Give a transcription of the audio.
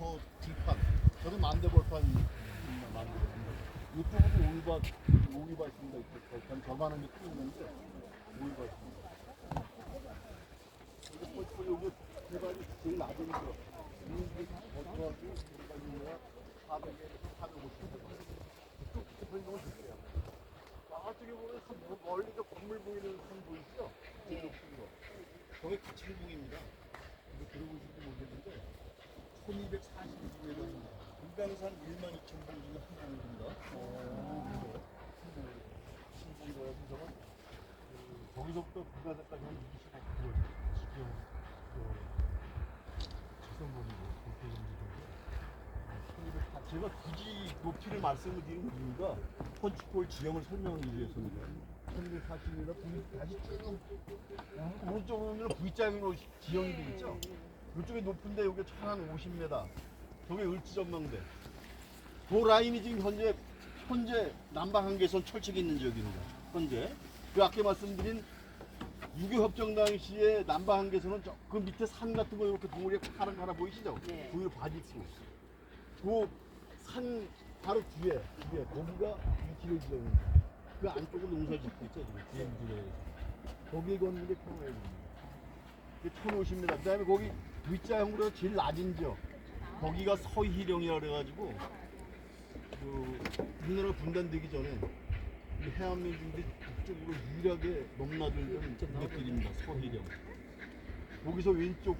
저 들판. 저도 만대 벌판 만들었습니다. 이쪽으로 오이밭, 오이밭입니다. 이쪽 벌판 저만한 게또 있는데 오이밭입니다. 여기 벌써 여기 대발이 제일 낮은 거. 이게 벌써하고 대발이가 400에서 450. 이쪽 벌통은 줄게요. 저쪽에 보면 산 뭐- 멀리 저 건물 보이는 산 보이시죠? 제일 거. 저게 가창봉입니다. 이거 들어보실지 모르겠는데 1240m입니다. 금강산 1만 2천 봉 중에 한. 어, 신봉이라고 해서 거기서부터 금강산까지 한 25km 지금 지선봉이고 그렇게 정도 아, 제가 굳이 높이를 말씀을 드리는 이유가 펀치볼 지형을 설명하기 위해서입니다. 1240m V 다시 쭉 오른쪽으로는 V자형으로 지형이 되어 있죠. 이쪽이 높은데 여기 한 50m. 저게 을지 전망대. 그 라인이 지금 현재 현재 남방 한계선 철책이 있는 지역입니다. 현재 그 아까 말씀드린 6.25 협정 당시에 남방 한계선은 저, 그 밑에 산 같은 거 이렇게 덩어리가 파란 거 하나 보이시죠? 네. 그 위로 바짓고 그산 바로 뒤에 뒤에 거기가 위키를 지역입니다. 그 안쪽은 농사 짓고 있죠 지금 뒤에 지역에서 거기에 걷는 게 평화입니다. 1050m. 그 다음에 거기 V자형으로 제일 낮은 지역. 거기가 서희령이라 그래가지고, 그, 우리나라 분단되기 전에, 이 해안민중들이 북쪽으로 유일하게 넘나들던 곳들입니다. 서희령. 거기서 왼쪽